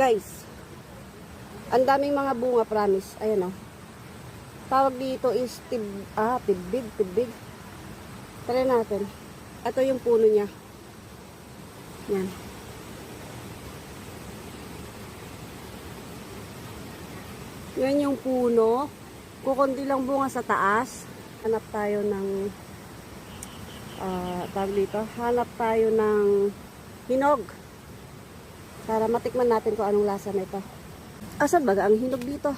guys. Ang daming mga bunga, promise. Ayan o. Tawag dito is tib, ah, tibig, tibig. Try natin. Ito yung puno niya. Yan. Yan yung puno. Kukunti lang bunga sa taas. Hanap tayo ng ah, tawag dito. Hanap tayo ng hinog. Para matikman natin kung anong lasa nito. Asan baga ang hinog dito?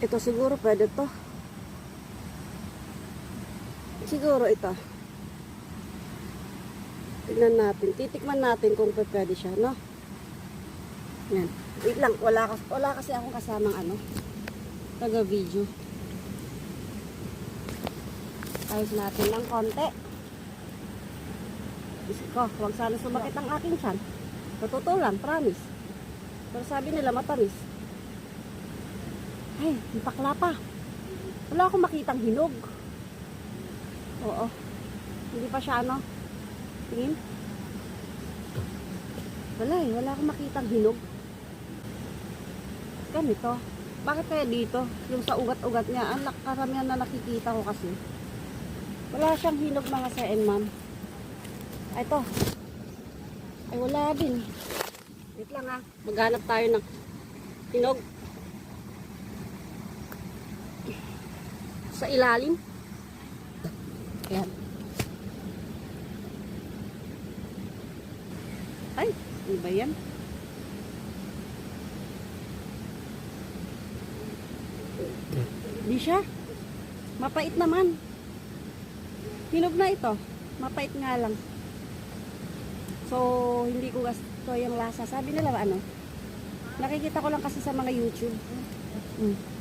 Ito siguro pwede to. Siguro ito. Tignan natin. Titikman natin kung pwede siya, no? Yan. Wait lang. Wala, kas- wala kasi akong kasamang ano. Taga-video. Ayos natin ng konti. Isip ko, huwag sana sumakit ang aking tiyan. Lang, promise. Pero sabi nila matamis. Ay, may pakla pa. Wala akong makitang hinog. Oo. Hindi pa siya ano. Tingin. Wala eh, wala akong makitang hinog. Ganito. Bakit kaya dito? Yung sa ugat-ugat niya, ang karamihan na nakikita ko kasi. Wala siyang hinog mga and ma'am. Ito. Ay, wala din. Wait lang ha. Maghanap tayo ng hinog. Sa ilalim. Ayan. Ay, ano ba yan? Di siya. Mapait naman. Hinog na ito. Mapait nga lang. So, hindi ko gusto yung lasa. Sabi nila ano? Nakikita ko lang kasi sa mga YouTube. Mm.